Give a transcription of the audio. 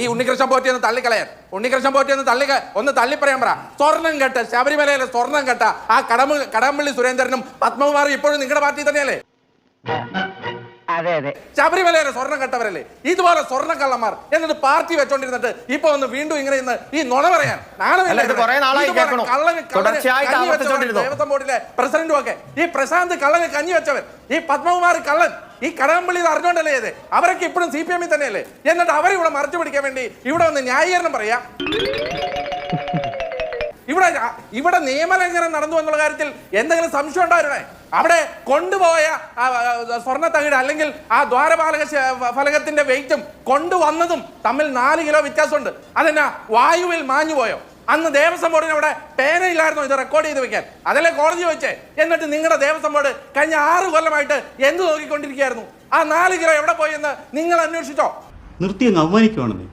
ഈ ഉണ്ണികൃഷ്ണൻ പോറ്റി ഒന്ന് തള്ളിക്കളയാൻ. ഉണ്ണികൃഷ്ണൻ പോറ്റി ഒന്ന് തള്ളി ഒന്ന് തള്ളിപ്പറയാൻ പറ. സ്വർണം കെട്ട ശബരിമലയിലെ സ്വർണം കെട്ട ആ കടമ കടമ്പള്ളി സുരേന്ദ്രനും പത്മകുമാറും ഇപ്പോഴും നിങ്ങളുടെ പാർട്ടി തന്നെയല്ലേ? അതെ അതെ. ശബരിമലയിലെ സ്വർണം കെട്ടവരല്ലേ? ഇതുപോലെ സ്വർണക്കള്ളന്മാർ എന്നിട്ട് പാർട്ടി വെച്ചോണ്ടിരുന്നിട്ട് ഇപ്പൊ ഒന്ന് വീണ്ടും ഇങ്ങനെ ഇന്ന് ഈ നുണ പറയാൻ. നാണമില്ല ഇത് കുറേ നാളായി ഇതുപോലെ കേൾക്കണു. കള്ളന് കള്ളന് തുടർച്ചയായിട്ട് കഞ്ഞി വെച്ചവൻ ആവർത്തിച്ചുകൊണ്ടിരുന്നു. ദേവസ്വം ബോർഡിലെ പ്രസിഡന്റും ഒക്കെ. ഈ പ്രശാന്ത് കള്ളന് കഞ്ഞി വെച്ചവൻ. ഈ പത്മകുമാർ കള്ളൻ. ഈ കടകംപള്ളി ഇത് അറിഞ്ഞോണ്ടല്ലേ ഇത്? അവരൊക്കെ ഇപ്പോഴും സി പി എമ്മിൽ തന്നെയല്ലേ? എന്നിട്ട് അവരെ ഇവിടെ മറച്ചു പിടിക്കാൻ വേണ്ടി ഇവിടെ ഒന്ന് ന്യായീകരണം പറയാ. ഇവിടെ ഇവിടെ നിയമലംഘനം നടന്നു എന്നുള്ള കാര്യത്തിൽ എന്തെങ്കിലും സംശയം ഉണ്ടായിരുന്നേ അവിടെ കൊണ്ടുപോയ സ്വർണ തകിട് അല്ലെങ്കിൽ ആ ദ്വാരപാലക ഫലകത്തിന്റെ വെയിറ്റും കൊണ്ടുവന്നതും തമ്മിൽ നാല് കിലോ വ്യത്യാസമുണ്ട്. അതെന്നാ? വായുവിൽ മാഞ്ഞുപോയോ അന്ന് ദേവസ്വം ബോർഡിന് അവിടെ പേനയില്ലായിരുന്നു ഇത് റെക്കോർഡ് ചെയ്ത് വെക്കാൻ. അതല്ലേ കോടതി വെച്ചേ എന്നിട്ട് നിങ്ങളുടെ ദേവസ്വം ബോർഡ് കഴിഞ്ഞ ആറ് കൊല്ലമായിട്ട് എന്ത് നോക്കിക്കൊണ്ടിരിക്കുകയായിരുന്നു? ആ നാല് കിലോ എവിടെ പോയി എന്ന് നിങ്ങൾ അന്വേഷിച്ചോ? നിർത്തി അവമാനിക്കുവാണെന്നേ.